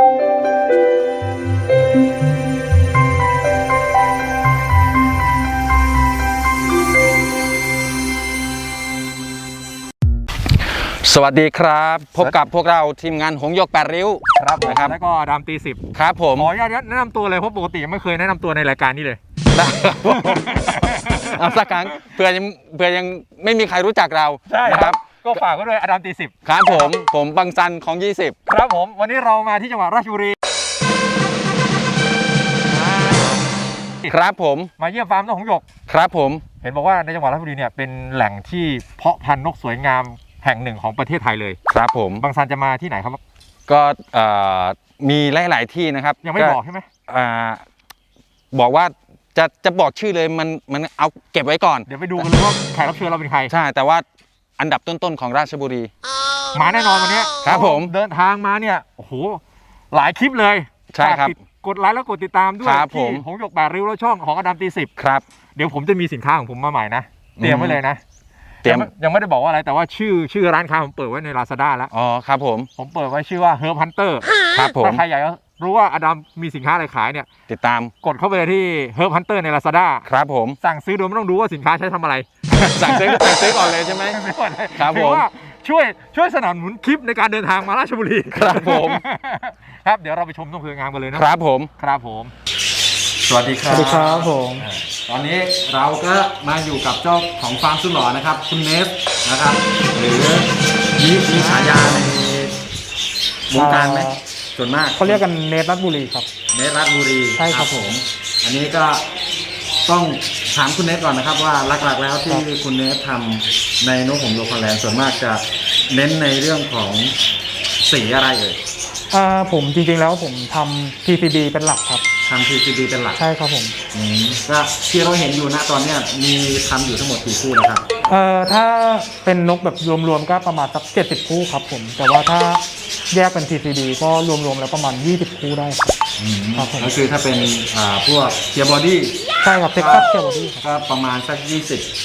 สวัสดีครับ พบกับพวกเราทีมงานหงส์ยกแปดริ้ว ครับผมนะครับแล้วก็ดามตีสิบครับผม ขออนุญาตแนะนำตัวเลยเพราะปกติยังไม่เคยแนะนำตัวในรายการนี้เลยได้ครับผมเอาสักครั้งเพื่อยังเพื่อยังไม่มีใครรู้จักเรานะครับ ก็ฝากไว้ด้วยอดามตีสิบครับผม ผมบังซันของ 20 ครับผมวันนี้เรามาที่จังหวัดราชบุรี ครับผม มาเยี่ยมฟาร์มนกหงส์หยก ครับผม เห็นบอกว่าในจังหวัดราชบุรีเนี่ยเป็นแหล่งที่เพาะพันธุ์นกสวยงามแห่งหนึ่งของประเทศไทยเลย ครับผม บางซันจะมาที่ไหนครับ ก็เอ่อมีหลาย ๆ ที่นะครับยังไม่บอกใช่ไหมอ่าบอกว่าจะจะบอกชื่อเลยมันมันเอาเก็บไว้ก่อน เดี๋ยวไปดูกันเลยว่าแขกรับเชิญเราเป็นใคร ใช่ แต่ว่า อันดับต้นๆของราชบุรี มาแน่นอนวันนี้ครับผมเดินทางมาเนี่ยโอ้โหหลายคลิปเลยใช่ครับ ฝากติดกดไลค์แล้วกดติดตามด้วยครับผที่ม หงส์หยกแปดริ้วแล้วช่องของอดามตีสิบครับ เดี๋ยวผมจะมีสินค้าของผมมาใหม่นะเตรียมไว้เลยนะเตรียมงไยังไม่ได้บอกว่าอะไรแต่ว่าชื่อชื่อร้านค้าผมเปิดไว้ใน Lazada แล้ว อ๋อครับผม ผมเปิดไว้ชื่อว่า Herb Hunter ครับผมถ้าใครอยากจะ รู้ว่าอดัมมีสินค้าอะไรขายเนี่ย ติดตามกดเข้าไปเลยที่ Herb Hunter ใน Lazada ครับผม สั่งซื้อโดยไม่ต้องดูว่าสินค้าใช้ทำอะไร สั่งซื้อสั่งซื้อก่อนเลยใช่ไหม ไม่ว่าเลยครับถืผมว่าช่วยช่วยสนับสนุนคลิปในการเดินทางมาราชบุรี ครับผม ครับเดี๋ยวเราไปชมนกเพลิงงามกันเลยนะครับผม ครับผม สวัสดีครับสวัสดีครับผม ตอนนี้เราก็มาอยู่กับเจ้าของฟาร์มสุดหล่อนะครับ คุณเนฟนะครับ หรือมีมีฉายาในวงการไหม ส่วนมากเขาเรียกกันเนตรัตบุรีครับ เนฟรัตบุรีใช่ครับผม อันนี้ก็ต้องถามคุณเนฟก่อนนะครับว่าหลักๆแล้วที่คุณเนฟทำในนกหงส์โลคอลแลนด์ส่วนมากจะเน้นในเรื่องของสีอะไรเอ่ยอ่าผมจริงๆแล้วผมทำ PCB เป็นหลักครับ ทำ PCB เป็นหลักใช่ครับผมอืมก็ที่เราเห็นอยู่นะตอนเนี้ยมีทำอยู่ทั้งหมดกี่คู่นะครับเอ่อถ้าเป็นนกแบบรวมๆก็ประมาณสัก70 คู่ครับผม แต่ว่าถ้าแยกเป็น PCB ก็รวมๆแล้วประมาณ 20 คู่ได้ครับครับผม ก็คือถ้าเป็นอ่าพวกเทียบอดี้ใช่ครับเท็กซัสเทียบอดี้ครับ ก็ประมาณสัก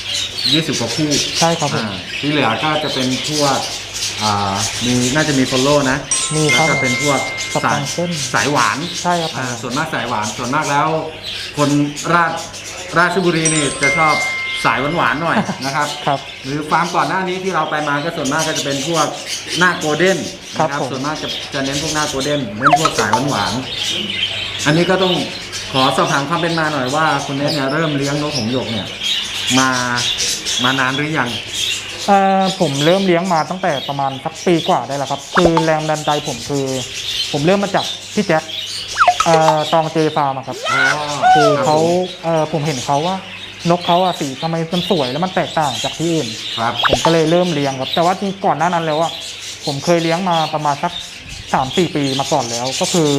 20 20กว่าคู่ใช่ครับผม อ่าที่เหลือก็จะเป็นพวก อ่ามีน่าจะมีโฟลโล่นะมีคแล้รัวบก็เป็นพวกสปัสายงเส้น สายหวานใช่ครับอ่าส่วนมากสายหวานส่วนมากแล้ว คนราชราชบุรีนี่จะชอบสายหวานๆหน่อยนะครับ ครับ หรือฟาร์มก่อนหน้านี้ที่เราไปมาก็ส่วนมากก็จะเป็นพวกหน้าโกลเด้นครับนะผม ส่วนมากจะจะเน้นพวกหน้าโกลเด้นเน้นพวกสายหวานๆอันนี้ก็ต้องขอสอบถามความเป็นมาหน่อยว่าคุณเนสเนี่ยเริ่มเลี้ยงนกหงส์หยกเนี่ยมามานานหรือยัง เอ่อผมเริ่มเลี้ยงมาตั้งแต่ประมาณสักปีกว่าได้แล้วครับ คือแรงดันใจผมคือ ผมเริ่มมาจากพี่แจ็คเอ่อตองเจฟาร์มอะครับ คือเขาเออผมเห็นเขาว่านกเขาอะสีทำไมมันสวยแล้วมันแตกต่างจากที่อื่น ครับ ผมก็เลยเริ่มเลี้ยงครับ แต่ว่าที่ก่อนหน้านั้นแล้วอะผมเคยเลี้ยงมาประมาณสักสามสี่ปีมาก่อนแล้ว ก็คือ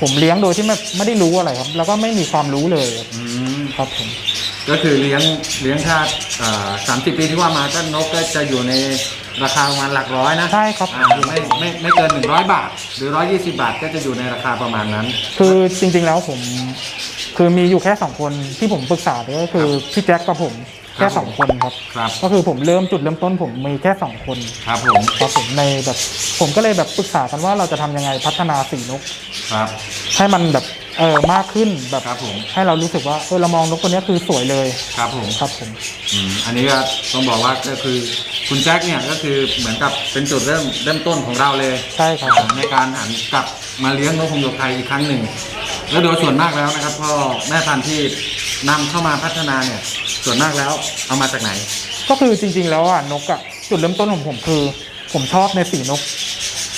ผมเลี้ยงโดยที่ไม่ไม่ได้รู้อะไรครับ แล้วก็ไม่มีความรู้เลยครับอืมครับผม ก็คือเลี้ยงเลี้ยงถ้าสามสิบปีที่ว่ามาก็นกก็จะอยู่ในราคาประมาณหลักร้อยนะใช่ครับอ่าไม่ไม่ไม่เกิน 100 บาท หรือ 120 บาทก็จะอยู่ในราคาประมาณนั้น คือจริงๆแล้วผม คือมีอยู่แค่สองคนที่ผมปรึกษาด้วยก็คือพี่แจ็คกับผมแค่ครับสองคนครับ ครับก็คือผมเริ่มจุดเริ่มต้นผมมีแค่สองคนครับผมครับผมในแบบ ผมก็เลยแบบปรึกษากันว่าเราจะทำยังไงพัฒนาสีนก ครับ ให้มันแบบ เออมากขึ้นแบบครับผมให้เรารู้สึกว่าเออเรามองนกตัวเนี้ยคือสวยเลยครับผมครับผมอืมอันนี้ก็ต้องบอกว่าก็คือคุณแจ็คเนี่ยก็คือเหมือนกับเป็นจุดเริ่มเริ่มต้นของเราเลยใช่ครับอ่าในการหันกลับมาเลี้ยงนกหงส์หยกไทยอีกครั้งหนึ่ง แล้วโดยส่วนมากแล้วนะครับพ่อแม่พันธุ์ที่นำเข้ามาพัฒนาเนี่ย ส่วนมากแล้วเอามาจากไหน ก็คือจริง ๆ แล้วอะนกอะจุดเริ่มต้นของผมคือ ผมชอบในสีนก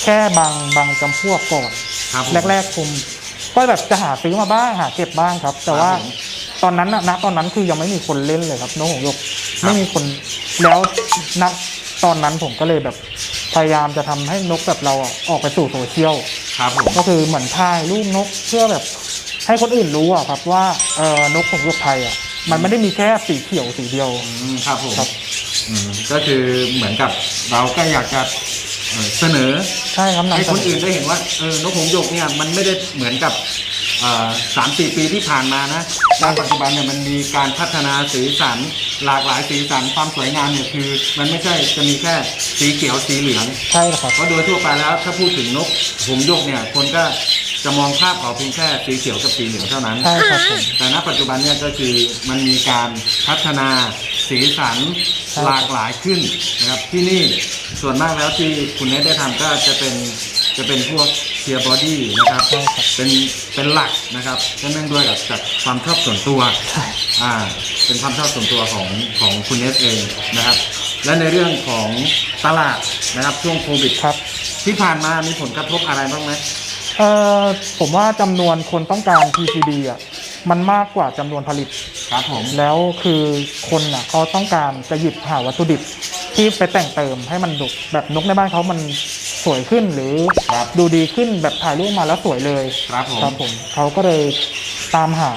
แค่บางบางจำพวกก่อน ครับผม แรกๆผม ก็แบบจะหาซื้อมาบ้างหาเก็บบ้างครับ แต่ว่าครับผมตอนนั้นน่ะณตอนนั้นคือยังไม่มีคนเล่นเลยครับนกหงส์หยกครับไม่มีคนแล้วณตอนนั้นผมก็เลยแบบพยายามจะทำให้นกแบบเราอะออกไปสู่โซเชียลครับผมก็คือเหมือนถ่ายรูปนกเพื่อแบบให้คนอื่นรู้อะครับว่าเออนกของยกไทยอะมันไม่ได้มีแค่สีเขียวสีเดียวอืมครับผมครับอืมก็คือเหมือนกับเราก็อยากจะท เอ่อเสนอใช่ครับนำให้เสคนนอื่อนได้เห็นว่าเออนกหงส์หยกเนี่ยมันไม่ได้เหมือนกับสามสี่ปีที่ผ่านมานะณปัจจุบันเนี่ยมันมีการพัฒนาสีสันหลากหลายสีสันความสวยงามเนี่ยคือ มันไม่ใช่จะมีแค่สีเขียวสีเหลืองใช่ครับเพราะโดยทั่วไปแล้วถ้าพูดถึงนกหงส์หยกเนี่ยคนก็ จะมองภาพเอาเพียงแค่สีเขียวกับสีเหลืองเท่านั้น ใช่ครับผม แต่ณปัจจุบันเนี่ยก็คือมันมีการพัฒนาสีสันใช่หลากหลายขึ้นนะครับที่นี่ส่วนมากแล้วที่คุณเนทได้ทำก็จะเป็นจะเป็นพวกเทียบอดี้นะครับใช่ครับ เป็นเป็นหลักนะครับก็เนื่องด้วยกับจากความชอบส่วนตัว ใช่ อ่าเป็นความชอบส่วนตัวของของคุณเนทเองนะครับ และในเรื่องของตลาดนะครับช่วงโควิดครับ ที่ผ่านมามีผลกระทบอะไรบ้างไหม เอ่อผมว่าจำนวนคนต้องการ PCB อะมันมากกว่าจำนวนผลิต ครับผม แล้วคือคนอะเขาต้องการจะหยิบหาวัตถุดิบที่ไปแต่งเติมให้มันดุแบบนกในบ้านเขามันสวยขึ้นหรือครับดูดีขึ้นแบบถ่ายรูปมาแล้วสวยเลยครับผมครับผมเขาก็เลยตามหา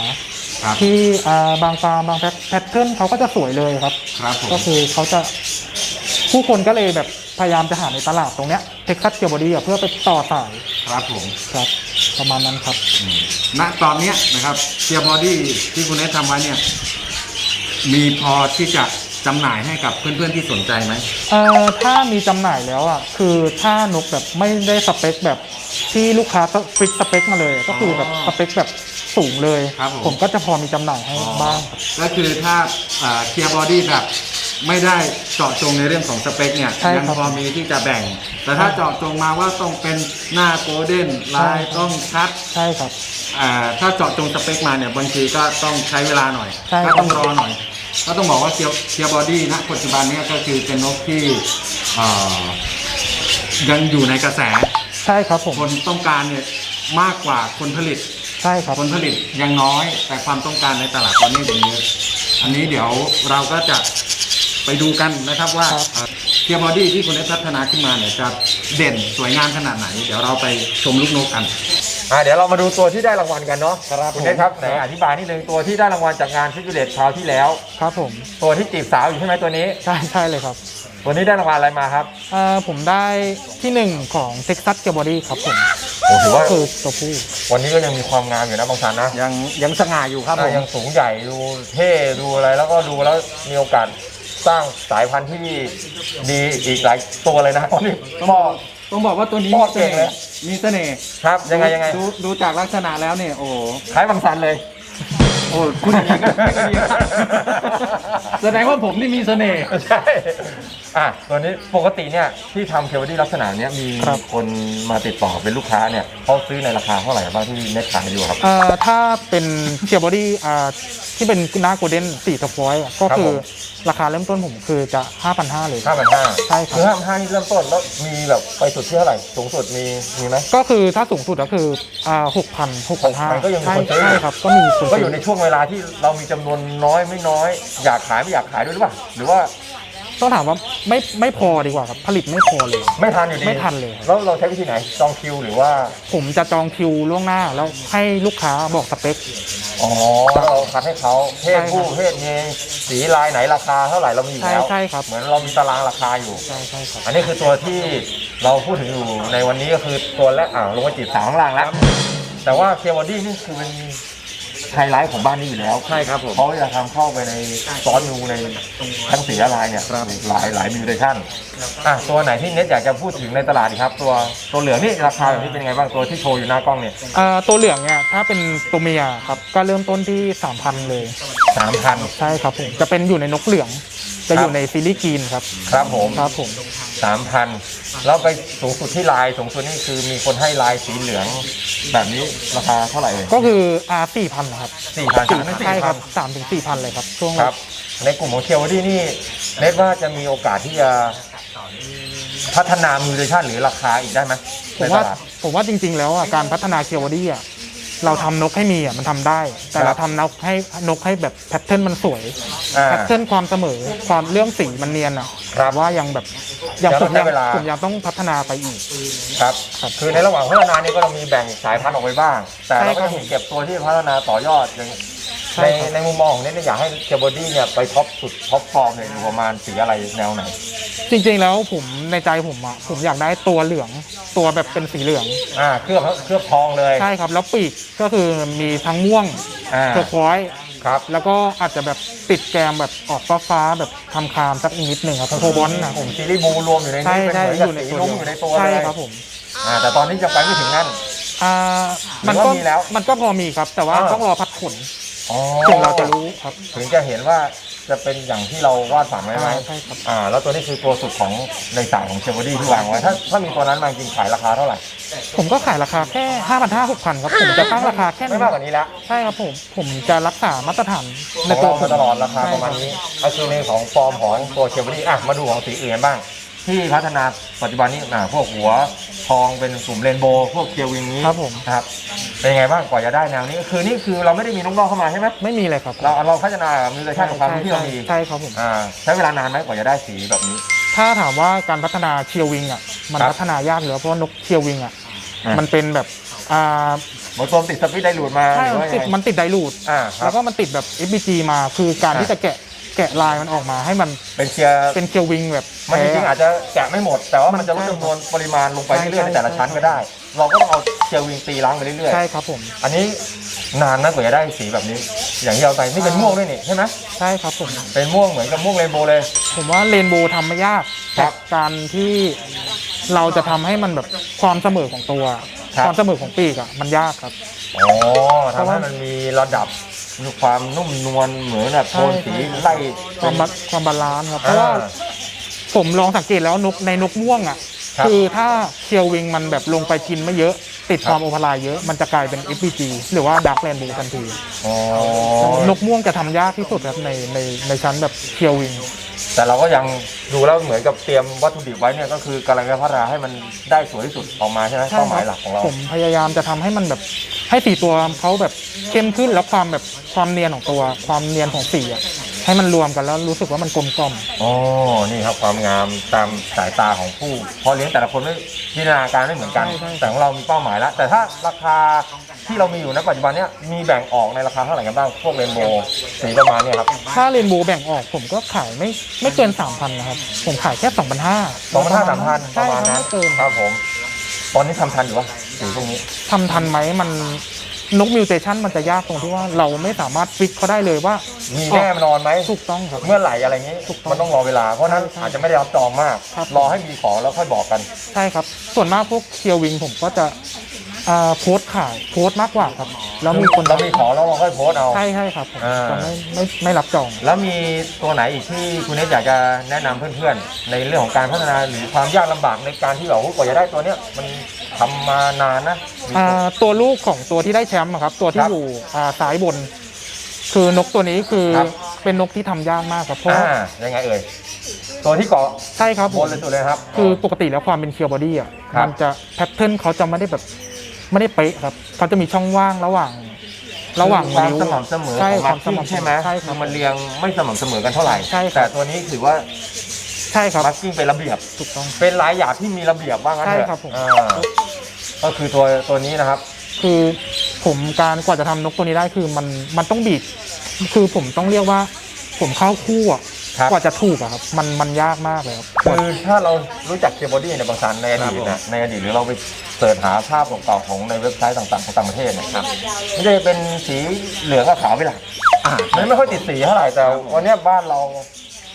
ครับ ที่อ่าบางฟาร์มบางแพทเทิร์นเขาก็จะสวยเลยครับ ครับผม ก็คือเขาจะผู้คนก็เลยแบบ พยายามจะหาในตลาดตรงเนี้ยเท็กซัสเกียวบอดี้เพื่อไปต่อสายครับผมครับประมาณนั้นครับณตอนเนี้ยนะครับเทียบอดี้ที่คุณเนททำไว้เนี่ย มีพอที่จะจำหน่ายให้กับเพื่อนๆที่สนใจไหมเอ่อถ้ามีจำหน่ายแล้วอะคือถ้านกแบบไม่ได้สเปคแบบที่ลูกค้าฟิกสเปคมาเลย ก็คือแบบสเปคแบบสูงเลยครับผมผมก็จะพอมีจำหน่ายให้บ้างครับก็คือถ้าเทียบอดี้แบบ ไม่ได้เจาะจงในเรื่องของสเปคเนี่ยใช่ยัครับพอมีที่จะแบ่ง แต่ถ้าเจาะจงมาว่าต้องเป็นหน้าโกลเด้นลายใช่ครับ ต้องชัดใช่ครับ อ่าถ้าเจาะจงสเปคมาเนี่ยบางทีก็ต้องใช้เวลาหน่อยใช่ก็ต้องรอหน่อย ก็ต้องบอกว่าเทียเทียบอดี้นะปัจจุบันเนี้ก็คือเป็นนกที่เอ่อยังอยู่ในกระแส ใช่ครับผมคนต้องการเนี่ยมากกว่าคนผลิต ใช่ครับผลผลิตยังน้อยแต่ความต้องการในตลาดตอนนี้ยังเยอะอันนี้เดี๋ยวเราก็จะ ไปดูกันนะครับว่าเทียบอดี้ที่คุณได้พัฒนาขึ้นมาเนี่ยจะเด่นสวยงามขนาดไหน เดี๋ยวเราไปชมลูกนกกันอ่าเดี๋ยวเรามาดูตัวที่ได้รางวัลกันเนาะครับคุณผมเนทครับไหนอธิบายนิดนึงตัวที่ได้รางวัลจากงานฟิจูเลตคราวที่แล้ว ครับผม ตัวที่จีบสาวอยู่ใช่ไหมตัวนี้ ใช่ใช่เลยครับตัวนี้ได้รางวัลอะไรมาครับเอ่อผมได้ที่หนึ่งของเท็กซัสเกียวบอดี้ครับผมโอ้ถือว่าก็คือตัวผู้วันนี้ก็ยังมีความงามอยู่นะบางสันนะยังยังสง่าอยู่ครับผอ่ามยังสูงใหญ่ดูเท่ดูอะไรแล้วก็ดูแล้วมีโอกาส สร้างสายพันธุ์ที่ดีอีกหลายตัวเลยนะนี่ต้องหบม้ออกต้องบอกว่าตัวนี้พ่มีอเสเก่งน่เลย ห์มีเสน่ห์ครับยังไงยังไงดูดูจากลักษณะแล้วเนี่ยโอ้โหคล้ายบางสันเลย โอ้คุณอย่างนี้ก็ไม่ค่อยดีครับแสดงว่าผมนี่มีเสน่ห์ ใช่อะตัวนี้ปกติเนี่ยที่ทำเคเวดี้ลักษณะเนี้ยมีครับ คนมาติดต่อเป็นลูกค้าเนี่ยเขาซื้อในราคาเท่าไหร่บ้างที่เน็ตขายอยู่ครับ เอ่อถ้าเป็นเกียวบอดี้อ่า ที่เป็นหน้าโกลเด้นสี่สปอยก็ครับคือผม ราคาเริ่มต้นผมคือจะ 5,500เลย ห้าพันห้าใช่ครับ คือห้าพันห้านี่เริ่มต้นแล้วมีแบบไปสุดที่เท่าไหร่สูงสุดมีมีไหม ก็คือถ้าสูงสุดก็คืออ่าหกพันหกพันห้า6,000ก็ยังมีใช่คนซื้อ ใช่ครับ ก็มีคนก็ซื้อยู่ในช่วงเวลาที่เรามีจำนวนน้อยไม่น้อย อยากขายไม่อยากขายด้วยหรือเปล่าหรือว่าต้องถามว่าไม่ไม่พอดีกว่าครับ ผลิตไม่พอเลย ไม่ทันอยู่ดีไม่ทันเลยครับ แล้วเราใช้วิธีไหนจองคิวหรือว่า ผมจะจองคิวล่วงหน้าแล้วให้ลูกค้าบอกสเปค อ๋อเราคัดให้เขาเพศผู้ใช่ครับเพศเมียสีลายไหนราคาเท่าไหร่เรามีอยู่ใช่แล้วใช่ครับ เหมือนเรามีตารางราคาอยู่ใช่ใช่ครับอันนี้คือตัวที่เราพูดถึงอยู่ในวันนี้ก็คือตัวแรกอ่าลงมาจีบสาวข้างล่างแล้วแต่ว่าเคียวบอดี้นี่คือเป็น ไฮไลท์ของบ้านนี้อยู่แล้วใช่ครับผมเขาจะทำเข้าไปในซอสนูในทั้งสีละลายเนี่ยหลายหลายมิวเทชันอะตัวไหนที่เน็ตอยากจะพูดถึงในตลาดดีครับ ตัวตัวเหลืองนี่ราคาแบบนี้เป็นยังไงบ้างตัวที่โชว์อยู่หน้ากล้องเนี่ยเอ่อตัวเหลืองเนี่ยถ้าเป็นตัวเมียครับก็เริ่มต้นที่ 3,000 เลย สามพัน ใช่ครับผมจะเป็นอยู่ในนกเหลือง จะอยู่ในซีรีส์กรีนครับครับผม ครับผม สามพันแล้วไปสูงสุดที่ลายสูงสุดนี่คือมีคนให้ลายสีเหลือง แบบนี้ราคาเท่าไหร่เอ่ย ก็คือ R 4,000นะครับสี่พันใช่ครับ3ถึง4,000 เลยครับช่วงครับ ในกลุ่มของเคียวดี้นี่เน็ตว่าจะมีโอกาสที่จะพัฒนามิวเทชันหรือราคาอีกได้ไหมผในมตว่าลาด ผมว่าจริงๆแล้วอะการพัฒนาเคียวบอดี้อะ เราทำนกให้มีอะมันทำได้ แต่ครัเราบทำนกให้นกให้แบบแพทเทิร์นมันสวยอ่าแพทเทิร์นความเสมอความเรื่องสีมันเนียนอะครับว่ายังแบบยังยังผต้อมงใช้ยังเวลา ผมยังต้องพัฒนาไปอีก ครับ ครับคือในระหว่างพัฒนานี่ก็เรามีแบ่งสายพันธุ์ออกไปบ้าง แต่เราก็ใช่ครัจะบเห็นเก็บตัวที่พัฒนาต่อยอดอย่าง ใช่ในครับ ในมุมมองของเน็ตเนี่ยอยากให้เคียวบอดี้เนี่ยไปท็อปสุดท็อปฟอร์มเนี่ยอยู่ประมาณสีอะไรแนวไหน จริงๆแล้วผมในใจผมอะผมอยากได้ตัวเหลืองตัวแบบเป็นสีเหลือง อ่าเคลือบเคลือบทองเลยใช่ครับ แล้วปีกก็คือมีทั้งม่วงอ่าเทอร์ควอยซ์ครับ แล้วก็อาจจะแบบติดแกมแบบออกฟ้าฟ้าๆแบบคำคามสักนิดหนึ่งครับโคบอลนะผมซีรีส์บูรวมอยู่ในใช่นี้เป็นใช่เหมือนกับอยู่ในสีตัวนุ่มเดียวอยู่ในตัวใช่เลยครับผมอ่าแต่ตอนนี้จะไปไม่ถึงนั่น อ่าหรือมันว่าก็มีแล้วมันก็พอมีครับ แต่ว่าอ่า ต้องรอพัดผล อ๋อถึงเราจะรู้ครับถึงจะเห็นว่าจะเป็นอย่างที่เราวาดฝันไว้ไหมอ่าใช่ครับอ่า แล้วตัวนี้คือตัวสุดของในสายของเชฟบอดี้ที่วางไว้ถ้าถ้ามีตัวนั้นมาจริงขายราคาเท่าไหร่ผมก็ขายราคาแค่ห้าพันห้าหกพันครับผมจะตั้งราคาแค่ไม่มากกว่านี้แล้วใช่ครับผม ผมจะรักษามาตรฐานขในองตัวเราผมมาตลอดราคาประมาณนี้เอาคือในของฟอร์มของตัวเชฟบอดี้อะมาดูของสีอื่นกันบ้าง ที่พัฒนาปัจจุบันนี้อ่าพวกหัวทองเป็นกลุ่มเรนโบว์พวกเคียววิงนี้ครับผม นะครับเป็นยังไงบ้างกว่าจะได้แนวนี้คือนี่คือเราไม่ได้มีลูกน้องเข้ามาใช่ไหมไม่มีเลยครับเราเราพัฒนามืออาชีพความรู้ที่เรามีใช่ครับผม อ่าใช้เวลานานไหมกว่าจะได้สีแบบนี้ ถ้าถามว่าการพัฒนาเชียววิงอะมันครับ พัฒนายากอยู่แล้วเพราะว่านกเชียววิงอะอ่ามัมันเป็นแบบอ่าบางตัวติดสปิดไดรูดมาใช่หรือมันว่าติดยังไงมันติดไดรูด อ่าครัแล้บวก็มันติดแบบ FBG มาคือการอ่าที่จะแกะ แกะลายมันออกมาให้มันเป็นเชียร์เป็นเชียววิงแบบมันจริงๆอาจจะแกะไม่หมด แต่ว่ามันจะลดใช่จำนวนปริมาณลงไปใช่เรื่อยๆในแต่ละใช่ชั้นก็ได้ เราก็ต้องเอาเชียร์วิงตีล้างไปเรื่อยใช่ครับผมๆอันนี้นานนะกว่าจะได้สีแบบนี้ อย่างที่เราใส่นี่เป็นม่วงด้วยนี่ใช่ไหมใช่ครับผมเป็นม่วงเหมือนกับม่วงเรนโบว์เลย ผมว่าเรนโบว์ทำไม่ยากครัแต่บการที่เราจะทำให้มันแบบความเสมอของตัวครับความเสมอของปีกอะมันยากครับอ๋อทำให้มันมีระดับมี ความนุ่มนวลเหมือนแบบโทนสีไล่ความบาความบาลานซ์ครับเพราะว่าอ่าผมลองสังเกตแล้วนกในนกม่วงอะครับคือถ้าเชียววิงมันแบบลงไปกินไม่เยอะ ติดครับความโอพลายเยอะมันจะกลายเป็น FPG หรือว่าดักแลนบูทันทีอ๋อนกม่วงจะทำยากที่สุดครับในในในชั้นแบบเชียววิง แต่เราก็ยังดูแล้วเหมือนกับเตรียมวัตถุดิบไว้เนี่ยก็คือกำลังจะพัฒนาให้มันได้สวยที่สุดออกมาใช่ไหมใช่เป้าหคมายรับหลักของเรา ผมพยายามจะทำให้มันแบบให้สีตัวเขาแบบเข้มขึ้นแล้วความแบบความเนียนของตัว ความเนียนของสีอะ ให้มันรวมกันแล้วรู้สึกว่ามันกลมกล่อมอ๋อนี่ครับความงามตามสายตาของผู้เพอเลี้ยงแต่ละคนไม่จินตนาการไม่เหมือนกันใช่ใช่แต่ของเรามีเป้าหมายแล้ว แต่ถ้าราคาที่เรามีอยู่ณปัจจุบันเนี้ยมีแบ่งออกในราคาเท่าไหร่กันบ้างพวกเรนโบว์สีประมาณเนี้ยครับ ถ้าเรนโบว์แบ่งออกผมก็ขายไม่ไม่เกิน 3,000นะครับ ผมขายแค่2,500 สองพันห้าสามพันปใช่ระมาณครับนั้นไม่เกินครับผม ตอนนี้ทำทันอยู่วะสีพวกนี้ ทำทันไหมมัน นกมิวเทชันมันจะยากตรงที่ว่าเราไม่สามารถฟิกเขาได้เลยว่า มีแน่นอนไหมถูกต้องครับ เมื่อไหร่อะไรเงี้ยถูกต้องมันต้องรอเวลา เพราะฉะนั้นใช่อาจจะไม่ได้รับจองมาก ครับ รอให้มีของแล้วค่อยบอกกัน ใช่ครับ ส่วนมากพวกเคียววิงผมก็จะ อ่าโพสต์ขายโพสต์มากกว่าครับ แล้วมีคนเรามีของแล้วเราค่อยโพสต์เอา ใช่ใช่ครับผมอ่า จะไม่ไม่ไม่รับจอง แล้วมีตัวไหนอีกที่คุณเนทอยากจะแนะนำเพื่อนๆ ในเรื่องของการพัฒนาหรือความยากลำบากในการที่แบบว่ากว่าจะได้ตัวเนี้ยมันทำมานานนะมีอ่าตัวลูกของตัวที่ได้แชมป์อะครับ ตัวที่ครับอยู่อ่าซ้ายบน คือนกตัวนี้คือครับ เป็นนกที่ทำยากมากครับเพราะอ่าว่ายังไงเอ่ยตัวที่เกาะใช่ครับผบมนเลยสุดเลยครับ คือปกติแล้วความเป็นเคียวบอดี้อะครับ มันจะแพทเทิร์นเขาจะไม่ได้แบบ ไม่ได้เป๊ะครับเขาจะมีช่องว่างระหว่าง ระหว่างความนิ้วสม่ำเสมอใช่ของคมัวามกสม่ำเสใช่มไหมอใช่ครับคือมันเรียงไม่สม่ำเสมอกันเท่าไหร่ ใช่ครับ แต่ตัวนี้ถือว่าใช่ครับมาร์กิ้งเป็นระเบียบ ถูกต้อง เป็นลายหยาบที่มีระเบียบบ้างนเถใช่อะครับผม อ่าก็คือตัวตัวนี้นะครับ คือผมการกว่าจะทำนกตัวนี้ได้คือมันมันต้องบีบคือผมต้องเรียกว่า ผมเข้าคู่อะครับ กว่าจะถูกอะครับ มันมันยากมากเลยครับ คือถ้าเรารู้จักเคียบอดี้ในบางสันในอดีตนะในอดีตหรือเราไป เสิร์ชหาภาพเก่าๆของในเว็บไซต์ต่างๆของต่างประเทศเนะครับไม่ได้เป็นสีเหลืองกับขาวไปหลักอ่ามันไม่ค่อยติดสีเท่าไหร่แต่วันเนี้ยบ้านเรา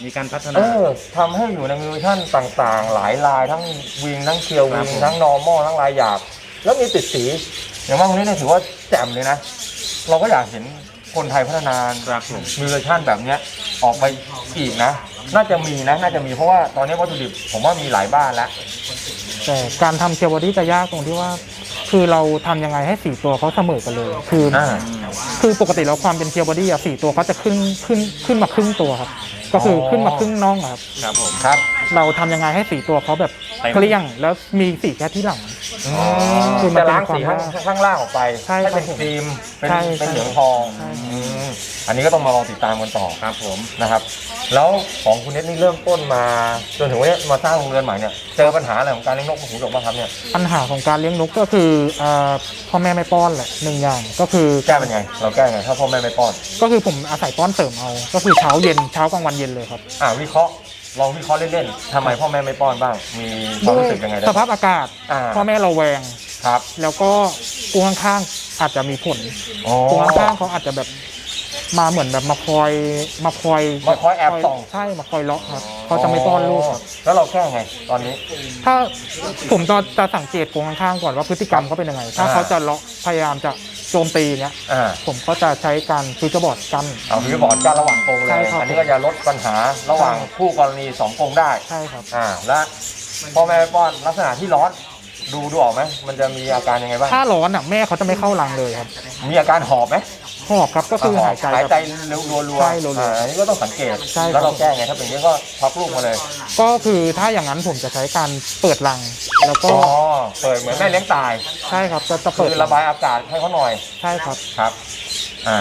มีการพัฒเอนาอทำให้อยู่ในมิวชั่นต่างๆ หลายลายทั้งวิงทั้งเคียวครัวิบงผมทั้งนอร์มอลทั้งลายหยาบ แล้วมีติดสี อย่างว่าตรงนี้เนี่ยถือว่าแจ่มเลยนะ เราก็อยากเห็นคนไทยพัฒนาครับผมมิวชั่นแบบเนี้ยออกไปอีกนะ น่าจะมีนะ น่าจะมีเพราะว่าตอนนี้วัตถุดิบผมว่ามีหลายบ้านแล้ว แต่การทำเคียวบอดี้จะยากตรงที่ว่า คือเราทำยังไงให้สี่ตัวเขาเสมอกันเลย คือออ่า คือปกติแล้วความเป็นเคียวบอดี้อะสี่ตัวเขาจะขึ้นขึ้นขึ้นมาครึ่งตัวครับ ก็คือออ ขึ้นมาครึ่งน่องอะครับ ครับผม ครับ เราทำยังไงให้สี่ตัวเขาแบบเต็ม เกลี้ยง แล้วมีสีแค่ที่หลัง คือมันจะล้างเป็นสีความข้างยากข้างล่างออกไปใช่ให้เป็นครับผมครีมเป็นใช่เป็นใช่เหลืองทองใช่ อืม อันนี้ก็ต้องมาลองติดตามกันต่อครับผมนะครับ แล้วของคุณเน็ตนี่เริ่มต้นมาจนถึงวันนี้มาสร้างโรงเรือนใหม่เนี่ยเจอปัญหาอะไรของการเลี้ยงนกหูหยกบ้างครับเนี่ยปัญหาของการเลี้ยงนกก็คืออ่าพ่อแม่ไม่ป้อนแหละหนึ่งอย่างก็คือแก้เป็นไง เราแก้ไงถ้าพ่อแม่ไม่ป้อนก็คือผมอาศัยป้อนเสริมเอา ก็คือเช้าเย็นเช้ากลางวันเย็นเลยครับ อ่าวิเคราะห์ลองวิเคราะห์เล่นๆทำไมพ่อแม่ไม่ป้อนบ้าง มีความรู้สึกยังไงสภาพอากาศอ่าพ่อแม่เราแวงครับ แล้วก็กูข้างๆอาจจะมีผลอ๋อ กูข้างๆเขาอาจจะแบบ มาเหมือนแบบมาคอยมาคอยมาคอยแอบส่อง ใช่มาคอยเลาะครับเขาจะไม่ป้อนลูกครับแล้วเราแก้ไงตอนนี้ ถ้าผมจะจะสังเกตกูข้างๆก่อนว่าพฤติกรรมเขาเป็นยังไง ถ้าอ่า เขาจะเลาะพยายามจะโจมตีเนี้ยอ่าผมก็จะใช้การฟิวเจอร์บอร์ดกัน เอาพี่บอร์ดกันระหว่างกรงเลใช่ย ครับ อันนี้ก็จะลดปัญหาระหว่างคู่กรณีสองกรงได้ ใช่ครับ อ่า และพ่อแม่ไม่ป้อนลักษณะที่ร้อน ดูดูออกไหมมันจะมีอาการยังไงบ้าง ถ้าร้อนอะแม่เขาจะไม่เข้ารังเลยครับ มีอาการหอบไหม หอบครับก็คือหายใจหายแบบใจเร็วรัวๆใช่รัวๆอ่าอันนี้ก็ต้องสังเกต ใช่ครับ แล้วเราแก้ไงถ้าเป็นอย่างนี้ก็พับลูกมาเลย ก็คือถ้าอย่างนั้นผมจะใช้การเปิดรัง แล้วก็อ๋อ เปิดเหมือนแม่เลี้ยงตาย ใช่ครับจะจะคืเปิดอระบายอากาศให้เขาหน่อย ใช่ครับ ครับ อ่า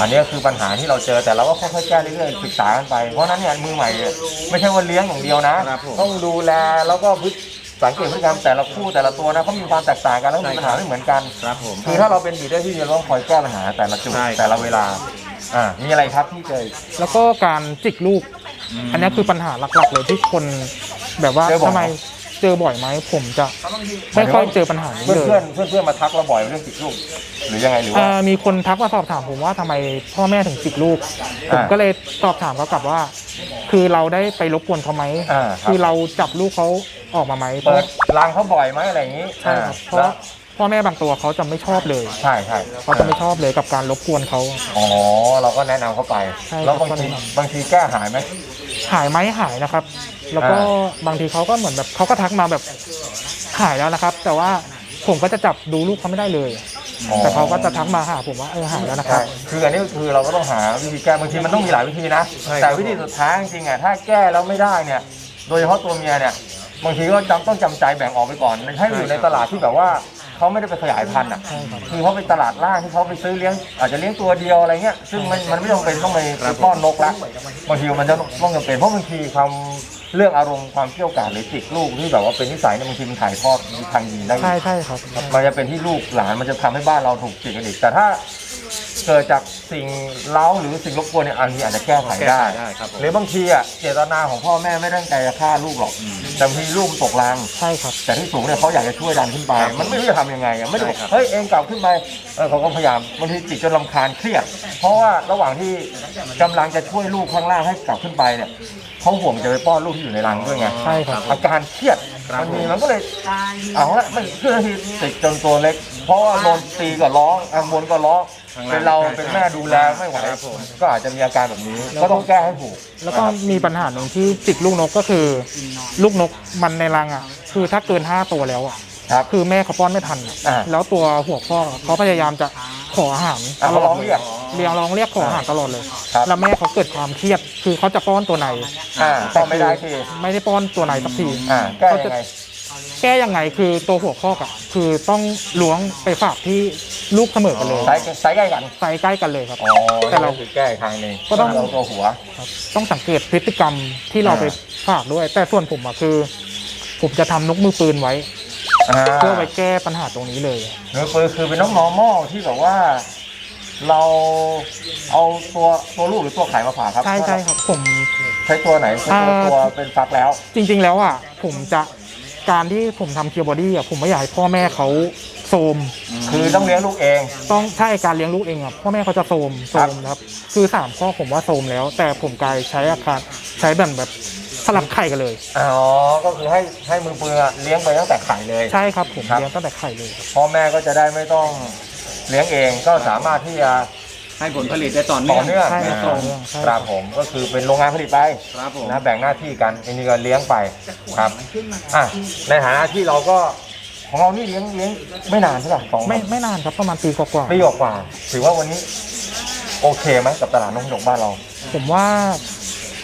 อันนี้คือปัญหาที่เราเจอแต่เราก็ค่อยๆแก้เรื่อยๆศึกษากันไป เพราะฉะนั้นเนี่ยมือใหม่เนี่ยไม่ใช่ว่าเลี้ยงอย่างเดียวนะ ครับผม ต้องดูแลแล้วก็พฤติ สังเกตพฤติกรรมแต่ละคู่แต่ละตัวนะเขามีความแตกต่างกันแล้วมีปัญหาไม่เหมือนกันครับผม คือถ้าเราเป็นบีดได้ที่เราต้องคอยแก้ปัญหาแต่ละจุดใช่ครับแต่ละเวลาอ่ามีอะไรครับที่เจอ แล้วก็การจิกลูก อันนี้คือปัญหาหลักๆเลยที่คนแบบว่าเจอบ่อย ทำไม เจอบ่อยไหมผมจะไม่ค่อยเจอปัญหานี้เพื่อนเลยเพื่อนเพื่อนเพื่อนๆมาทักเราบ่อยเรื่องติดลูกหรือยังไงหรือว่า อ่ามีคนทักมาสอบถามผมว่าทำไมพ่อแม่ถึงจิกลูกผมอ่าก็เลยสอบถามเขากลับว่า คือเราได้ไปรบกวนเขาไหมอ่าครับ คือเราจับลูกเขาออกมาไหมเพเปิราะ ดรังเขาบ่อยไหมอะไรอย่างนี้ใช่ครับเพอ่าราะ พ่อแม่บางตัวเขาจะไม่ชอบเลยใช่ใช่เขาจะไม่ชอบเลยกับการรบกวนเขา อ๋อ เราก็แนะนำเขาไป ใช่ครับแล้วบางก็ทีแนะนำบางทีแก้หายไหม หายไหมหายนะครับ แล้วก็อ่ บางทีเขาก็เหมือนแบบเขาก็ทักมาแบบหายแล้วนะครับ แต่ว่าผมก็จะจับดูลูกเขาไม่ได้เลย อ๋อแต่เขาก็จะทักมาหาผมว่าเออหายแล้วนะครับใช่คืออันนี้คือเราก็ต้องหาวิธีแก้บางทีมันต้องมีหลายวิธีนะ ใช่ครับ แต่วิธีสุดท้ายจริงๆอะถ้าแก้แล้วไม่ได้เนี่ย โดยเฉพาะตัวเมียเนี่ย บางทีก็จำต้องจำใจแบ่งออกไปก่อนให้อยู่ในตลาดที่แบบว่า เขาไม่ได้ไปขยายพันธุ์อะใช่ครับ คือเขาไปตลาดล่างที่เขาไปซื้อเลี้ยง อาจจะเลี้ยงตัวเดียวอะไรเงี้ยซึ่งมันมันไม่จำเป็นต้องไปไปป้อนนกละบางทีมันจะต้องจำเป็นเพราะบางทีความเรื่องอารมณ์ความเกี่ยวกาดหรือจิกลูกที่แบบว่าเป็นนิสัยเนี่ยบางทีมันถ่ายทอดทางยีนได้ใช่ใช่ครับ มันจะเป็นที่ลูกหลานมันจะทำให้บ้านเราถูกจิกกันอีกแต่ถ้า เกิดจากสิ่งเล้าหรือสิ่งรบกวนเนี่ยอันนี้อาจจะแก้ไขแก้ได้ไขได้ครับผม หรือบางทีอะเจตนาของพ่อแม่ไม่ได้ตั้งใจจะฆ่าลูกหรอกแต่บางทีลูกมันตกราง ใช่ครับ แต่ที่สูงเนี่ยเขาอยากจะช่วยดันขึ้นไปมันไม่รู้จะทำยังไงอะไม่ได้บอกใช่ครับ เฮ้ยเองกลับขึ้นไปเออเขาก็พยายามบางทีจิตจนลำคาญเครียด เพราะว่าระหว่างที่กำลังจะช่วยลูกข้างล่างให้กลับขึ้นไปเนี่ย เขาห่วงจะไปป้อนลูกที่อยู่ในรังด้วยไงใช่ครับ อาการเครียดครับมันมีมันก็เลยเอาละไม่เพื่อนทีติดจนตัวเล็ก เพราะว่าโดนตีก็ร้องอังบนก็ร้องข้างล่างเป็นเราใช่เป็นแม่ดูแลไม่ไหวครับผม ก็อาจจะมีอาการแบบนี้ ก็ต้องแก้ให้ถูก แล้วก็มีปัญหาหนึ่งที่จิกลูกนกก็คือ ลูกนกมันในรังอะ คือถ้าเกินห้าตัวแล้วอะ ครับ คือแม่เขาป้อนไม่ทันอะอ่า แล้วตัวหัวข้อเขาพยายามจะ ขออาหารอะตลเขาอร้อดงเลเรียกเรียงร้องเรียกขออาหารตลอดเลย ครับ แล้วแม่เขาเกิดความเครียด คือเขาจะป้อนตัวไหนอ่าป้อนไม่ได้ทีไม่ได้ป้อนตัวไหนสักที อ่าแก้ยังไงแก้ยังไงคือตัวหัวข้ออะคือต้องล้วงไปฝากที่ลูกเสมอกันเลยไซส์ไซส์ใกล้กันไซส์ใกล้กันเลยครับ อ๋อแต่เราคือแก้อีกทางหนึงก็ต้อง เราตัวหัว ครับต้องสังเกตพฤติกรรมที่เราอ่า ไปฝากด้วย แต่ส่วนผมอะคือ ผมจะทำนกมือปืนไว้ อ่าเพื่อไว้แก้ปัญหาตรงนี้เลยเนื้อปืนคือเป็นน้องนอร์มอลที่แบบว่า เราเอาตัวตัวลูกหรือตัวไข่มาผ่าครับใช่ใช่ครับผม ใช้ตัวไหนใช้ตัวอ่า ตัวเป็นฟักแล้ว จริงๆแล้วอะผมจะการที่ผมทำเคียร์บอดี้อะผมไม่อยากให้พ่อแม่เขาโทรมคือต้องเลี้ยงลูกเอง ต้องใช่การเลี้ยงลูกเองอะพ่อแม่เขาจะโทรมโทรมนะครับ คือสามข้อผมว่าโทรมแล้ว แต่ผมกลายใช้อาการใช้แบบแบบ สลับไข่กันเลย อ๋อ ก็คือให้ให้มือปืนอะเลี้ยงไปตั้งแต่ไข่เลยใช่ครับผมครับเลี้ยงตั้งแต่ไข่เลยครับพ่อแม่ก็จะได้ไม่ต้องเลี้ยงเองก็สามารถที่จะให้ผลผลิตได้ต่อต่เนื่อองเนื่องใช่นะต่อเนื่องใช่ ครับผมก็คือเป็นโรงงานผลิตไป ครับผม นะแบ่งหน้าที่กันอันนี้ก็เลี้ยงไปครับอะในฐานะที่เราก็ของเรานี่เลี้ยงเลี้ยงไม่นานใช่ป่ะสองไม่ไม่นานครับประมาณปีกว่าปีกว่าๆถือว่าวันนี้ โอเคไหมกับตลาดนกหยกบ้านเรา ๆผมว่า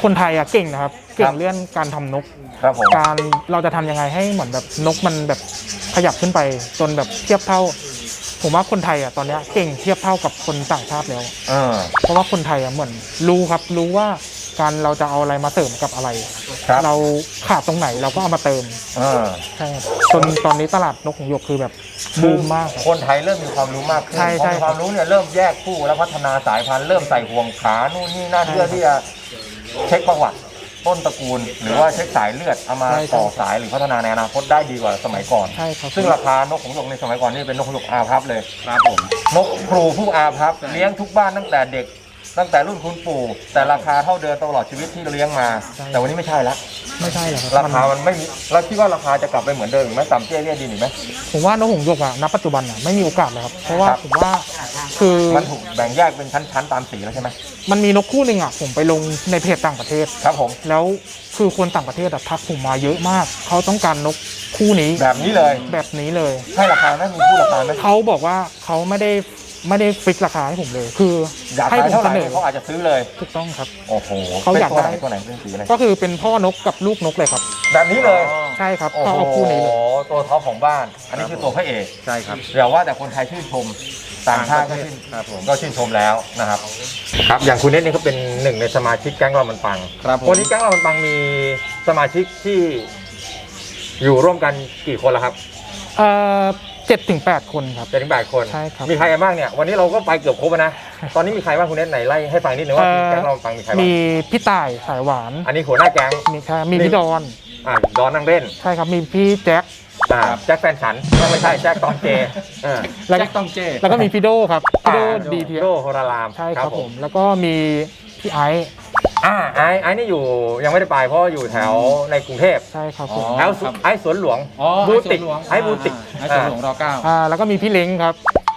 คนไทยอะเก่งนะครับ เก่งเรื่องการทำนก ครับผม การเราจะทำยังไงให้เหมือนแบบนกมันแบบขยับขึ้นไปจนแบบเทียบเท่า ผมว่าคนไทยอะตอนเนี้ยเก่งเทียบเท่ากับคนต่างชาติแล้ว เออ เพราะว่าคนไทยอะเหมือนรู้ครับรู้ว่าการเราจะเอาอะไรมาเสริมกับอะไร ครับ เราขาดตรงไหนเราก็เอามาเติมเออใช่ครับจนตอนนี้ตลาดนกของส์หยกคือแบบบูมมากครับ คนไทยเริ่มมีความรู้มากขึ้นใช่พอใช่มีความรู้เนี่ยเริ่มแยกคู่แล้วพัฒนาสายพันธุ์เริ่มใส่ห่วงขานู่นนี่นั่นใช่ เพื่อที่จะ เช็คประวัติต้นตระกูล หรือว่าเช็คสายเลือดเอามาใช่ใช่ต่อสายหรือพัฒนาในอนาคตได้ดีกว่าสมัยก่อน ใช่ครับ ซึ่งราคานกของส์หยกในสมัยก่อนนี่เป็นนกของส์หยกอาพับเลย ครับผม นกครูผู้อาพับเลี้ยงทุกบ้านตั้งแต่เด็ก ตั้งแต่รุ่นคุณปู่ แต่ราคาเท่าเดิมตลอดชีวิตที่เลี้ยงมา แต่วันนี้ไม่ใช่ละไม่ใช่เหรอครับราคามันไม่มีเราคิดว่าราคาจะกลับไปเหมือนเดิมอีกไหมต่ำเตี้ยเรียดินอีกไหมผมว่านกหงส์หยกอะณปัจจุบันอะไม่มีโอกาสเลยครับ เพราะว่าครับผมว่าคือมันถูกแบ่งแยกเป็นชั้นๆตามสีแล้วใช่ไหมมันมีนกคู่หนึ่งอะผมไปลงในเพจต่างประเทศครับผมแล้วคือคนต่างประเทศอะทักผมมาเยอะมาก เขาต้องการนกคู่นี้แบบนี้เลย แบบนี้เลย ให้ราคาไหมมีผู้ราคาไหมเขาบอกว่าเขาไม่ได้ ไม่ได้ฟิกราคาให้ผมเลย คืออยากให้ขายผมเท่าไหเสร่นอเขาอาจจะซื้อเลย ถูกต้องครับ โอ้โหเขาอยากป็นตัวไหนได้ตัวไหนเป็นสีอะไรก็คือเป็นพ่อนกกับลูกนกเลยครับ แบบนี้เลยใช่ครับโอ้เขาโหเอาคู่นี้เลย ตัวท็อปของบ้าน อันนี้คือตัวพระเอกใช่ครับอย่าว่าแต่คนไทยชื่นชมต่างชาติก็ชื่นครับผมก็ชื่นชมแล้วนะครับ ครับอย่างคุณเนตนี่ก็เป็นหนึ่งในสมาชิกแก๊งเรามันปังครับผมวันนี้แก๊งเรามันปังมีสมาชิกที่อยู่ร่วมกันกี่คนแล้วครับ เอ่อ เจ็ดถึงแปดคนครับ เจ็ดถึงแปดคน ใช่ครับมีใครกันบ้างเนี่ย วันนี้เราก็ไปเกือบครบแล้วนะ ตอนนี้มีใครบ้างคุณเนตไหนไล่ให้ฟังนิดนึงว่าเอ่อแก๊งเรามันปังมีใครบ้าง มีพี่ต่ายสายหวาน อันนี้หัวหน้าแก๊ง มีใช่มีพี่ดอน อ่าดอนนั่งเล่น ใช่ครับ มีพี่แจ็คอ่าแจ็คแฟนฉัน ไม่ใช่แจ็คตอนเจอ่าแล้วก็แจ็คต้องเจ้แล้วก็มีพี่โดครับ พี่โดอ่าดีเทีโดโฮราราม ใช่ครับผม แล้วก็มีพี่ไอซ์อ่าไอ้ไอ้นี่อยู่ยังไม่ได้ไปเพราะอยู่แถวในกรุงเทพใช่ครับผมแถวสุไอ้สวนหลวงอ๋อบูติกไอ้ไอ้บูติก ไอ้สวนหลวงรอเก้าอ่าแล้วก็มีพี่เล้งครับ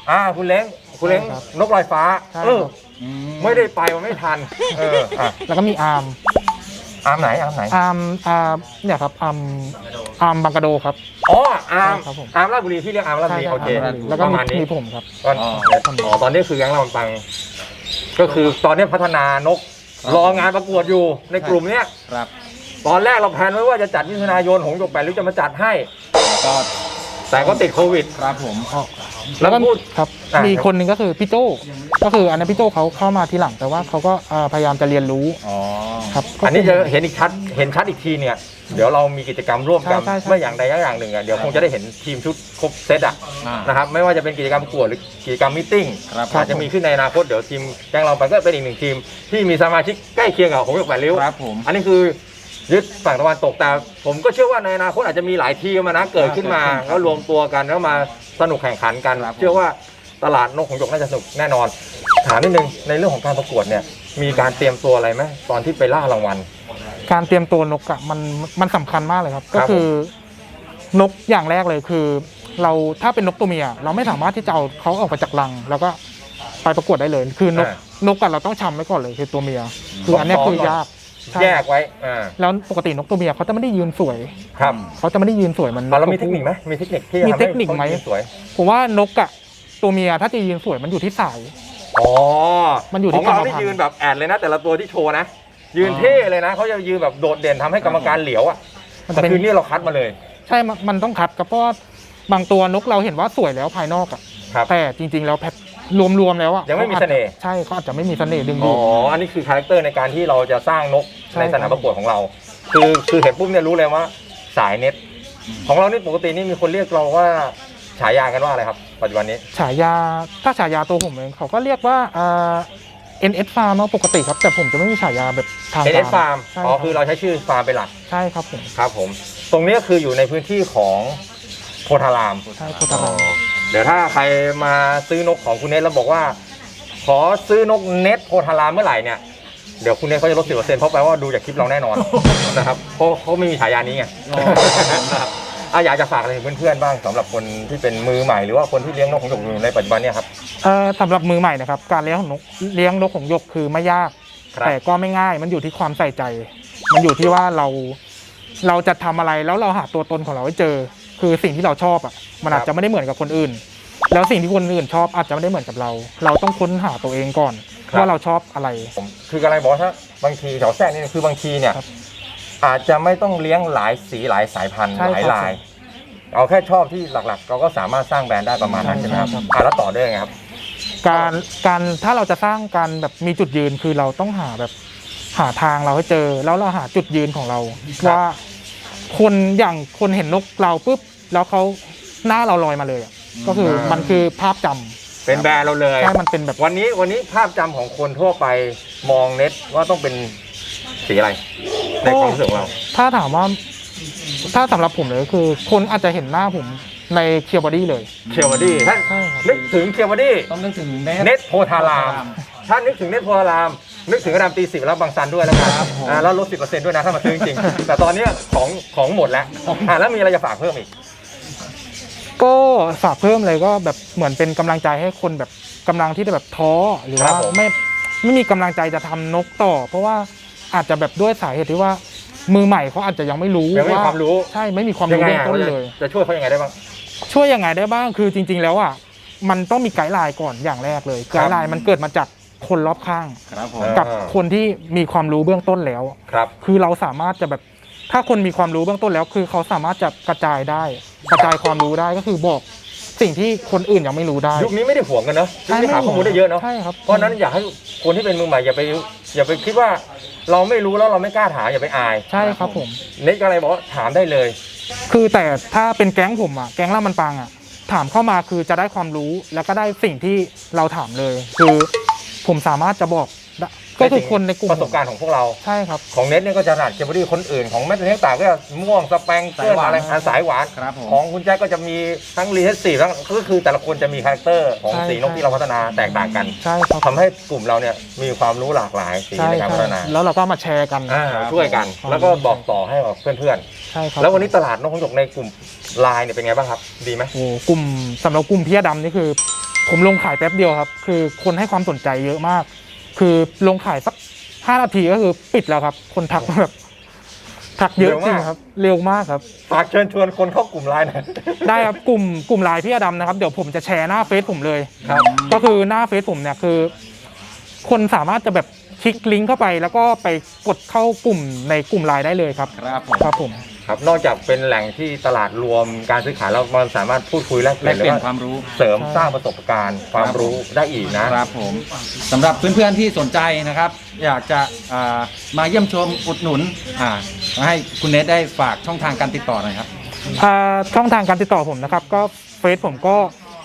อ่าคุณเล้งคุณเล้งใช่ครับนกลอยฟ้าใช่เออครับอืมไม่ได้ไปมันไม่ทันเอออะแล้วก็มีอาร์มอาร์มไหนอาร์มไหนอาร์มอาร์มเนี่ยครับอาร์มอาร์มบังกะโดครับ อ๋ออาร์มใช่ครับผม อาร์มราชบุรีที่เรียกอาร์มราชบุรีใช่โอเคครับแล้วก็ประมีมาณนี้ มีผมครับตอนอ๋ออ๋อตอนนี้คือแก๊งเรามันปัง ก็คือตอนนี้พัฒนานก รองานประกวดอยู่ในกลุ่มเนี้ย ครับตอนแรกเราแพลนไว้ว่าจะจัดมิถุนายนหงส์หยกแปดริ้วจะมาจัดให้ ก็ แต่ก็ติดโควิด ครับผม แล้วก็พูดครับอะ มีคนหนึ่งก็คือพี่โจก็คืออันนั้นพี่โจเขาเข้ามาทีหลัง แต่ว่าเขาก็เอ่อพยายามจะเรียนรู้อ๋อ ครับก็อันนี้จะเห็นอีกชัดเห็นชัดอีกทีเนี่ย เดี๋ยวเรามีกิจกรรมร่วมกันใช่ใช่ใช่ไม่อย่างใดก็อย่างหนึ่งอะเดี๋ยวคงจะได้เห็นทีมชุดครบเซตอะอ่านะครับไม่ว่าจะเป็นกิจกรรมประกวดหรือกิจกรรมมิทติ้งครับ อาจจะมีขึ้นในอนาคตเดี๋ยวทีมแจ้งเราไปก็เป็นอีกหนึ่งทีม ที่มีสมาชิกใกล้เคียงกับหงส์หยกแปดริ้ว ครับผม อันนี้คือ ยึดฝั่งตะวันตกแต่ผมก็เชื่อว่าในอนาคตอาจจะมีหลายทีมมานะเกิดขึ้นมาครับแล้วรวมตัวกันแล้วมาสนุกแข่งขันกัน ครับผม เชื่อว่าตลาดนกของส์หยกน่าจะสนุกแน่นอน ถามนิดนึงในเรื่องของการประกวดเนี่ยมีการเตรียมตัวอะไรไหมตอนที่ไปล่ารางวัล การเตรียมตัวนกอะมันมันสำคัญมากเลยครับคก็รับคือนกอย่างแรกเลยคือ เราถ้าเป็นนกตัวเมีย เราไม่สามารถที่จะเอาเขาออกไปจากรัง แล้วก็ไปประกวดได้เลย คือนกนกกันเราต้องชำไว้ก่อนเลยคือตัวเมียคืออันเนี้ยคือยาก ใช่ แยกไว้อ่าแล้วปกตินกตัวเมียเขาจะไม่ได้ยืนสวย ครับเขาจะไม่ได้ยืนสวยมันเรามีเทคนิคไหมมีเทคนิคที่จะมีทำเทให้คนิคไหมเขายืนสวยผมว่านกอะตัวเมียถ้าจะยืนสวยมันอยู่ที่สาย อ๋อมันอยู่ที่ของเรากรรมที่พันธุ์ยืนแบบแอดเลยนะ แต่ละตัวที่โชว์นะ ยืนเท่เลยนะเขาจะยืนแบบโดดเด่นทำให้กรรมการเหลียวอะมันแต่เป็นคืนนี้เราคัดมาเลยใช่มันมันต้องคัดครับเพราะว่าบางตัวนกเราเห็นว่าสวยแล้วภายนอกอะครับ แต่จริง ๆ แล้วแพท รวมๆแล้วอะยังไม่มีเสน่ห์ ใช่เขาอาจจะไม่มีเสน่ห์ดึงอ๋ดูอ ด อันนี้คือคาแรคเตอร์ในการที่เราจะสร้างนกใช่ในสนามประกวดของเรา คือคือเห็นปุ๊บเนี่ยรู้เลยว่าสายเน็ต ของเรานี่ปกตินี่มีคนเรียกเราว่าฉายากันว่าอะไรครับ ปัจจุบันนี้ ฉายาถ้าฉายาตัวผมเองเขาก็เรียกว่าอ่า NS Farm มาปกติครับ แต่ผมจะไม่มีฉายาแบบทางเอการเอสฟาร์มใช่อ๋อรับคือเราใช้ชื่อฟาร์มเป็นหลักใช่ครับผม ครับผม ตรงนี้ก็คืออยู่ในพื้นที่ของโพธาราม ใช่โคตราม เดี๋ยวถ้าใครมาซื้อนกของคุณเนทแล้วบอกว่า ขอซื้อนกเน็ตโพธารามเมื่อไหร่เนี่ยเดี๋ยวคุณเนทเขาจะลดสิบเปอร์เซ็นต์เพราะแปลว่าดูจากคลิปเราแน่นอน นะครับเพราะเขาไม่มีฉายานี้ไงนะครับอะอยากจะฝากอะไรถึงเพื่อนๆบ้างสำหรับคนที่เป็นมือใหม่หรือว่าคนที่เลี้ยงนกของหยกอยู่ในปัจจุบันเนี่ยครับ เอ่อสำหรับมือใหม่นะครับ การเลี้ยงของนกเลี้ยงนกของหยกคือไม่ยาก ครับ แต่ก็ไม่ง่ายมันอยู่ที่ความใส่ใจ มันอยู่ที่ว่าเราเราจะทำอะไรแล้วเราหาตัวตนของเราให้เจอ คือสิ่งที่เราชอบอะมันอาจจะไม่ได้เหมือนกับคนอื่น แล้วสิ่งที่คนอื่นชอบอาจจะไม่ได้เหมือนกับเรา เราต้องค้นหาตัวเองก่อนว่าเราชอบอะไร ผมคือกำลังบอกว่าถ้าบางทีแถวแทรกนี่คือบางทีเนี่ย ครับอาจจะไม่ต้องเลี้ยงหลายสีหลายสายพันธุ์ใช่หลายครับลายเอาแค่ชอบที่หลักๆ เราก็สามารถสร้างแบรนด์ได้ประมาณนั้นใช่ไหมครับใช่ครับ อะแล้วต่อด้วยไงครับ การการถ้าเราจะสร้างการแบบมีจุดยืนคือเราต้องหาแบบหาทางเราให้เจอ แล้วเราหาจุดยืนของเรา ครับ ว่า คนอย่างคนเห็นนกเราปุ๊บแล้วเขาหน้าเราลอยมาเลยอะก็คือมันคือภาพจำ เป็นแบรนด์เราเลย ใช่มันเป็นแบบ วันนี้วันนี้ภาพจำของคนทั่วไปมองเน็ตว่าต้องเป็นสีอะไร ในความรู้สึกของเรา ถ้าถามว่า ถ้าสำหรับผมเลยก็คือ คนอาจจะเห็นหน้าผมในเคียวบอดี้เลย เคียวบอดี้ถ้าใช่ครับ นึกถึงเคียวบอดี้ต้องนึกถึงเน็ตโพธาราม ถ้านึกถึงเน็ตโพธาราม นึกถึงรามตีสิบแล้วบางซันด้วยแล้วกันอ่าแล้วลดสิบเปอร์เซ็นต์ด้วยนะถ้ามาซื้อจริงๆแต่ตอนนี้ของของหมดแล้วอ่าแล้วมีอะไรจะฝากเพิ่มอีก ก็ฝากเพิ่มเลยก็แบบเหมือนเป็นกำลังใจให้คนแบบกำลังที่จะแบบท้อหรือครัว่าบผม ไม่ไม่มีกำลังใจจะทำนกต่อ เพราะว่าอาจจะแบบด้วยสาเหตุที่ว่า มือใหม่เขาอาจจะยังไม่รู้ยังไม่มีความรู้ใช่ไม่มีความยัรู้ไงเบื้องอะต้นจะเลย จะช่วยเขายังไงได้บ้าง ช่วยยังไงได้บ้างคือจริง ๆ แล้วอะมันต้องมีไกด์ไลน์ก่อนอย่างแรกเลยครับไกด์ไลน์มันเกิดมาจาก คนรอบข้าง ครับผมเออกับคนที่มีความรู้เบื้องต้นแล้ว ครับ คือเราสามารถจะแบบถ้าคนมีความรู้เบื้องต้นแล้ว คือเขาสามารถจะกระจายได้ กระจายความรู้ได้ก็คือบอกสิ่งที่คนอื่นยังไม่รู้ได้ ยุคนี้ไม่ได้ห่วงกันเนอะยุคนี้หาข้อมูลได้เยอะเนาะใช่ครับ เพราะฉะนั้นอยากให้คนที่เป็นมือใหม่อย่าไปอย่าไปคิดว่าเราไม่รู้แล้วเราไม่กล้าถามอย่าไปอายใช่ครับผม เน็ตก็เลยบอกว่าถามได้เลย คือแต่ถ้าเป็นแก๊งผมอะแก๊งล่ามันปังอะถามเข้ามาคือจะได้ความรู้แล้วก็ได้สิ่งที่เราถามเลย คือ ผมสามารถจะบอกได้ก็คือคนในกลุ่มประสบการณ์ของพวกเรา ใช่ครับ ของเน็ตเนี่ยก็จะถนัดเคเบิลคนอื่นของแมทเลี้ยงต่างก็จะม่วงสแปงเกิลสายหวานอะไรอันสายหวาน ครับผม ของคุณแจ็คก็จะมีทั้งรีเทสซีทั้งก็คือแต่ละคนจะมีคาแรคเตอร์ของใช่สีนกที่เราพัฒนาแตกต่างกันใช่ครับทำให้กลุ่มเราเนี่ยมีความรู้หลากหลายสีใช่ในการใช่พัฒนาแล้วเราก็มาแชร์กัน อ่าช่วยกันแล้วก็บอกต่อให้กับเพื่อนใช่ครับๆ แล้ววันนี้ตลาดนกของหยกในกลุ่มไลน์เนี่ยเป็นไงบ้างครับ ดีไหม โอ้กลุ่มสำหรับกลุ่มพี่ดำนี่คือ ผมลงขายแป๊บเดียวครับ คือคนให้ความสนใจเยอะมาก คือลงขายสักห้านาทีก็คือปิดแล้วครับ คนทักมาแบบทักเยอะจริงครับ เร็วมากครับ ฝากเชิญชวนคนเข้ากลุ่มไลน์หน่อยได้ครับกลุ่มกลุ่มไลน์พี่อดำนะครับเดี๋ยวผมจะแชร์หน้าเฟซผมเลยครับ ก็คือหน้าเฟซผมเนี่ยคือ คนสามารถจะแบบคลิกลิงก์เข้าไป แล้วก็ไปกดเข้ากลุ่มในกลุ่มไลน์ได้เลยครับ ครับผม ครับผมครับนอกจากเป็นแหล่งที่ตลาดรวมการซื้อขายแล้วมันสามารถพูดคุยแลกเปแลลี่ยกนเปลี่ยนหรือความรู้ เสริมสร้างประสบการณ์ความรู้ได้อีกนะ ครับผมสำหรับเพื่อนๆที่สนใจนะครับ อยากจะอ่ามาเยี่ยมชมอุดหนุนอ่าให้คุณเนทได้ฝากช่องทางการติดต่อหน่อยครับ อ่าช่องทางการติดต่อผมนะครับ ก็เฟซผมก็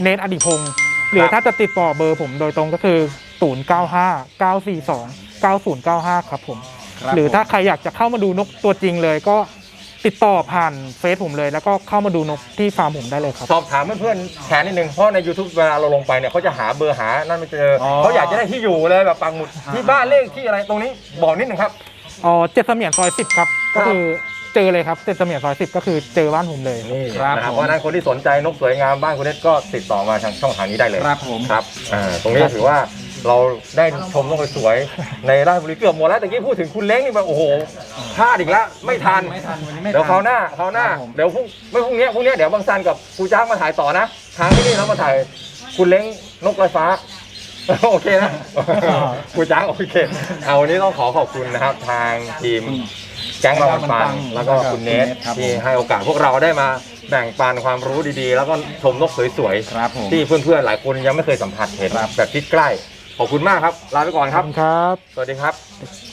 เนทอดิพงศ์หรือถ้าจะติดต่อเบอร์ผมโดยตรงก็คือ 0 9 5 9 4 2 9 0 9 5 ครับผม ครับหรือถ้าใครอยากจะเข้ามาดูนกตัวจริงเลยก็ ติดต่อผ่านเฟซผมเลย แล้วก็เข้ามาดูนกที่ฟาร์มผมได้เลยครับ สอบถามเพื่อนๆแชร์นิดนึงเพราะใน YouTube เวลาเราลงไปเนี่ยเขาจะหาเบอร์หานั่นไม่เจอออเขาอยากจะได้ที่อยู่เลยแบบปังหมุดที่บ้านเลขที่อะไรตรงนี้บอกนิดนึงครับ อ๋อเจ็ดเสมียนซอยสิบครับก็คือเจอเลยครับเจ็ดเสมียนซอยสิบก็คือเจอบ้านผมเลย นี่ครับนะครับผม เพราะฉะนั้นคนที่สนใจนกสวยงามบ้านคุณเนตก็ติดต่อมาทางช่องทางนี้ได้เลยครับผม ครับอ่าตรงนี้ถือว่า เราได้ชมนกสวยๆในราชบุรีเกือบหมดแล้วแต่กี้พูดถึงคุณเล้งนี่แบบโอ้โหพลาดอีกแล้วไม่ทัน ไม่ทันวันนี้ไม่ทัน เดี๋ยวคราวหน้าคราวหน้า ครับผม เดี๋ยวพรุ่งไม่พรุ่งนี้พรุ่งนี้เดี๋ยวบางซันกับครูจ้างมาถ่ายต่อนะทางที่นี่เรามาถ่ายคุณเล้งนกลอยฟ้า โอเคนะครูจ้างโอเคเอาวันนี้ต้องขอขอบคุณนะครับ ทางทีมแก๊งเรามันปังแล้วก็คุณเนทครับผมที่ให้โอกาสพวกเราได้มาแบ่งปันความรู้ดีๆ แล้วก็ชมนกสวยครับผมๆที่เพื่อนๆ หลายคนยังไม่เคยสัมผัสเห็นครับ แบบที่ใกล้ ขอบคุณมากครับ ลาไปก่อนขคอบรับคุณครับ สวัสดีครับ